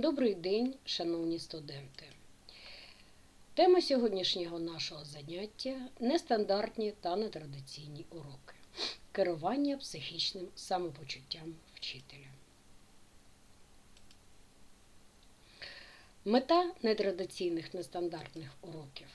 Добрий день, шановні студенти. Тема сьогоднішнього нашого заняття нестандартні та нетрадиційні уроки. Керування психічним самопочуттям вчителя. Мета нетрадиційних нестандартних уроків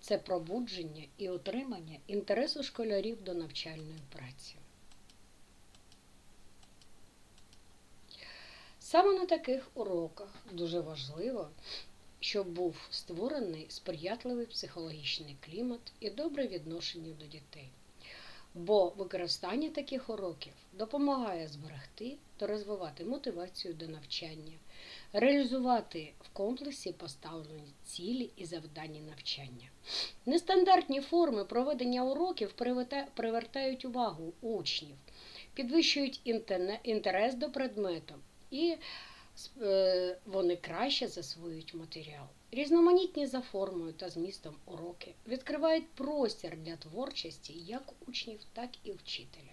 це пробудження і отримання інтересу школярів до навчальної праці. Саме на таких уроках дуже важливо, щоб був створений сприятливий психологічний клімат і добре відношення до дітей. Бо використання таких уроків допомагає зберегти та розвивати мотивацію до навчання, реалізувати в комплексі поставлені цілі і завдання навчання. Нестандартні форми проведення уроків привертають увагу учнів, підвищують інтерес до предмету і е, вони краще засвоюють матеріал. Різноманітні за формою та змістом уроки відкривають простір для творчості як учнів, так і вчителя.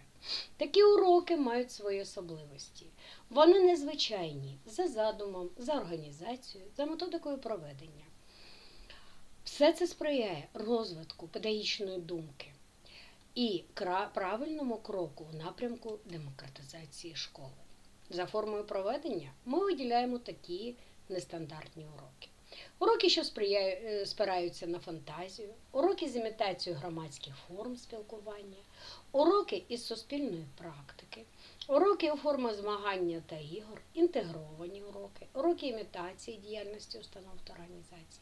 Такі уроки мають свої особливості. Вони незвичайні за задумом, за організацією, за методикою проведення. Все це сприяє розвитку педагогічної думки і правильному кроку в напрямку демократизації школи. За формою проведення ми виділяємо такі нестандартні уроки. Уроки, що е, спираються на фантазію, уроки з імітацією громадських форм спілкування, уроки із суспільної практики, уроки у формі змагання та ігор, інтегровані уроки, уроки імітації діяльності установ та організацій,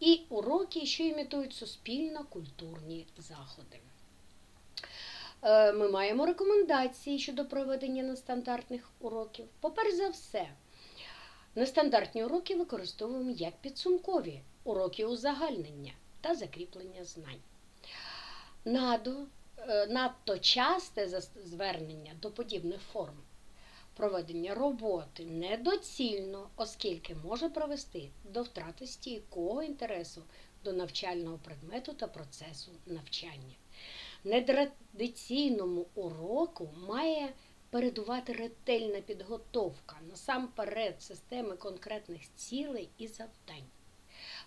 і уроки, що імітують суспільно-культурні заходи. Е, Ми маємо рекомендації щодо проведення нестандартних уроків. Поперш за все, нестандартні уроки використовуємо як підсумкові уроки узагальнення та закріплення знань. Надо, е, надто часте звернення до подібних форм проведення роботи недоцільно, оскільки може привести до втрати стійкого інтересу до навчального предмету та процесу навчання. Нетрадиційному уроку має передувати ретельна підготовка насамперед системи конкретних цілей і завдань.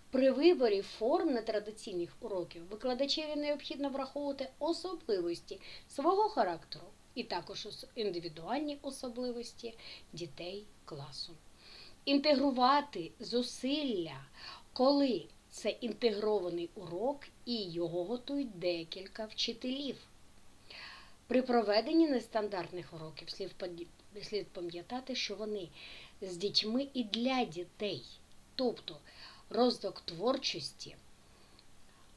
При виборі форм нетрадиційних уроків викладачеві необхідно враховувати особливості свого характеру і також індивідуальні особливості дітей класу. Інтегрувати зусилля, коли це інтегрований урок і його готують декілька вчителів. При проведенні нестандартних уроків слід пам'ятати, що вони з дітьми і для дітей, тобто розвиток творчості,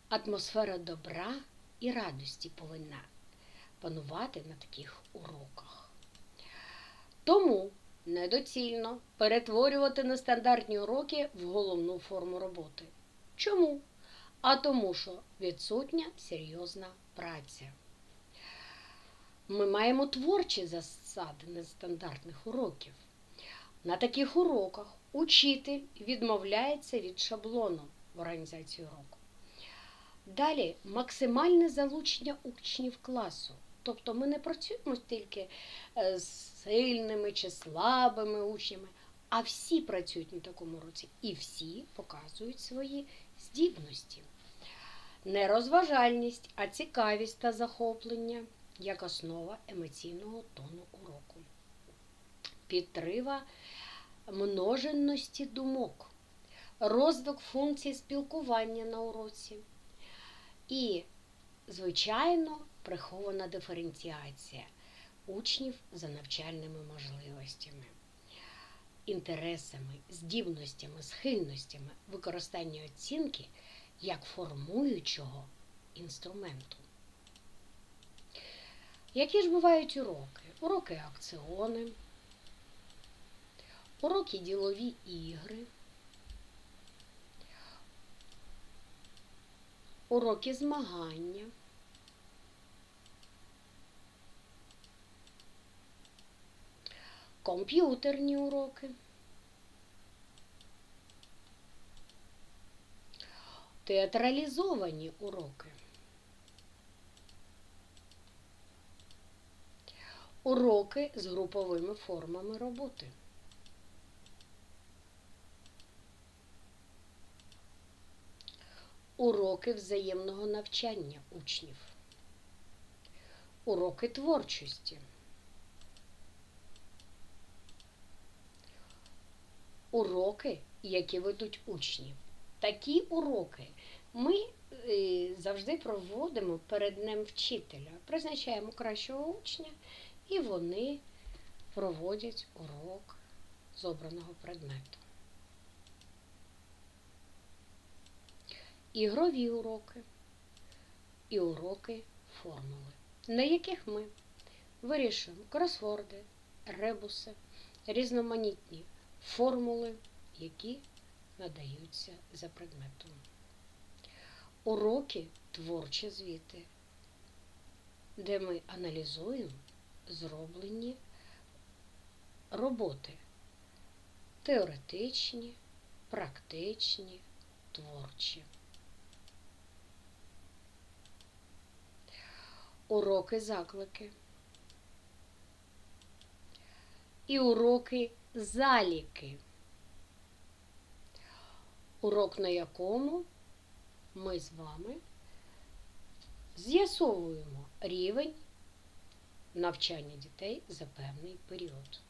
атмосфера добра і радості повинна панувати на таких уроках. Тому недоцільно перетворювати нестандартні уроки в головну форму роботи. Чому? А тому, що відсутня серйозна праця. Ми маємо творчі засади нестандартних уроків. На таких уроках учитель відмовляється від шаблону в організації уроку. Далі максимальне залучення учнів класу. Тобто ми не працюємо тільки е, з сильними чи слабими учнями, а всі працюють на такому уроці і всі показують свої здібності. Не розважальність, а цікавість та захоплення як основа емоційного тону уроку. Підтрива множенності думок, розвиток функцій спілкування на уроці і, звичайно, прихована диференціація учнів за навчальними можливостями, інтересами, здібностями, схильностями, використання оцінки як формуючого інструменту. Які ж бувають уроки? Уроки акціони, уроки ділові ігри, уроки змагання, комп'ютерні уроки. Театралізовані уроки. Уроки з груповими формами роботи. Уроки взаємного навчання учнів. Уроки творчості. Уроки, які ведуть учні. Такі уроки ми е, завжди проводимо перед Днем вчителя. Призначаємо кращого учня, і вони проводять урок з обраного предмету. Ігрові уроки і уроки формули, на яких ми вирішуємо кросворди, ребуси, різноманітні формули, які надаються за предметом. Уроки творчі звіти, де ми аналізуємо зроблені роботи теоретичні, практичні, творчі. Уроки заклики. І уроки заліки. Урок, на якому ми з вами з'ясовуємо рівень навчання дітей за певний період.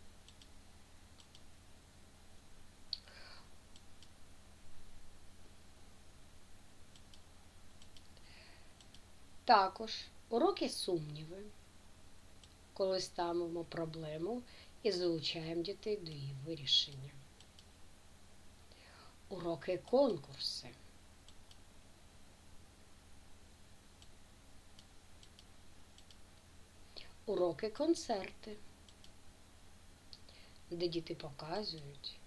Також уроки сумніви, коли ставимо проблему і залучаємо дітей до її вирішення. Уроки конкурси. Уроки концерти, де діти показують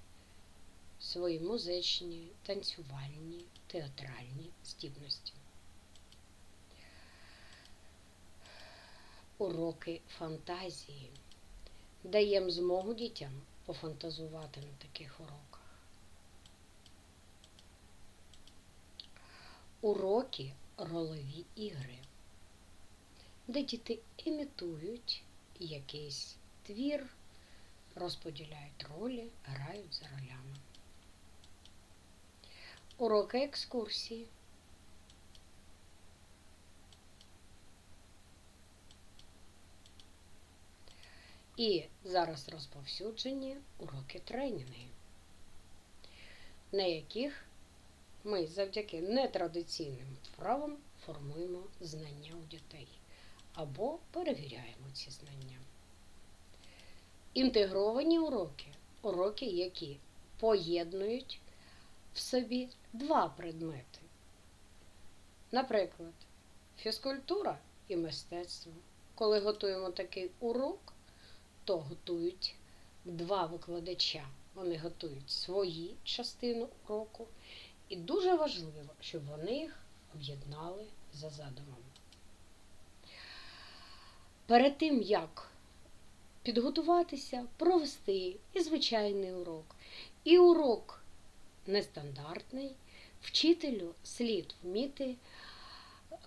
свої музичні, танцювальні, театральні здібності. Уроки фантазії. Даємо змогу дітям пофантазувати на таких уроках. Уроки ролові ігри, де діти імітують якийсь твір, розподіляють ролі, грають за ролями. Уроки екскурсії. І зараз розповсюджені уроки тренінгів, на яких ми завдяки нетрадиційним вправам формуємо знання у дітей або перевіряємо ці знання. Інтегровані уроки уроки, які поєднують в собі два предмети. Наприклад, фізкультура і мистецтво. Коли готуємо такий урок, то готують два викладача. Вони готують свої частину уроку, і дуже важливо, щоб вони їх об'єднали за задумом. Перед тим, як підготуватися, провести і звичайний урок, і урок нестандартний, вчителю слід вміти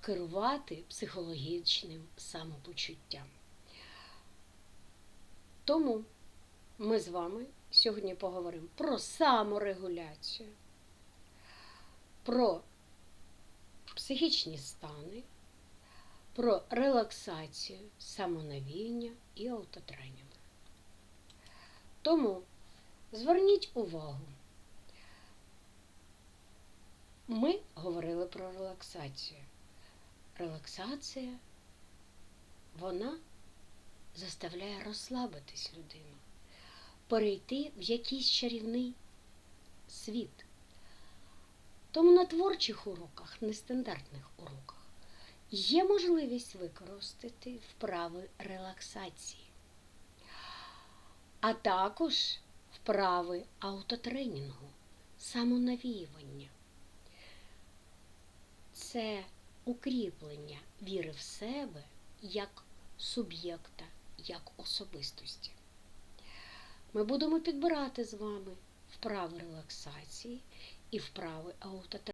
керувати психологічним самопочуттям. Тому ми з вами сьогодні поговоримо про саморегуляцію, про психічні стани, про релаксацію, самонавіяння і автотренінг. Тому зверніть увагу, ми говорили про релаксацію. Релаксація, вона заставляє розслабитись людину, перейти в якийсь чарівний світ. Тому на творчих уроках, нестандартних уроках, є можливість використати вправи релаксації, а також вправи аутотренінгу, самонавіювання. Це укріплення віри в себе як суб'єкта, як особистості. Ми будемо підбирати з вами вправи релаксації і вправи аутотренінгу.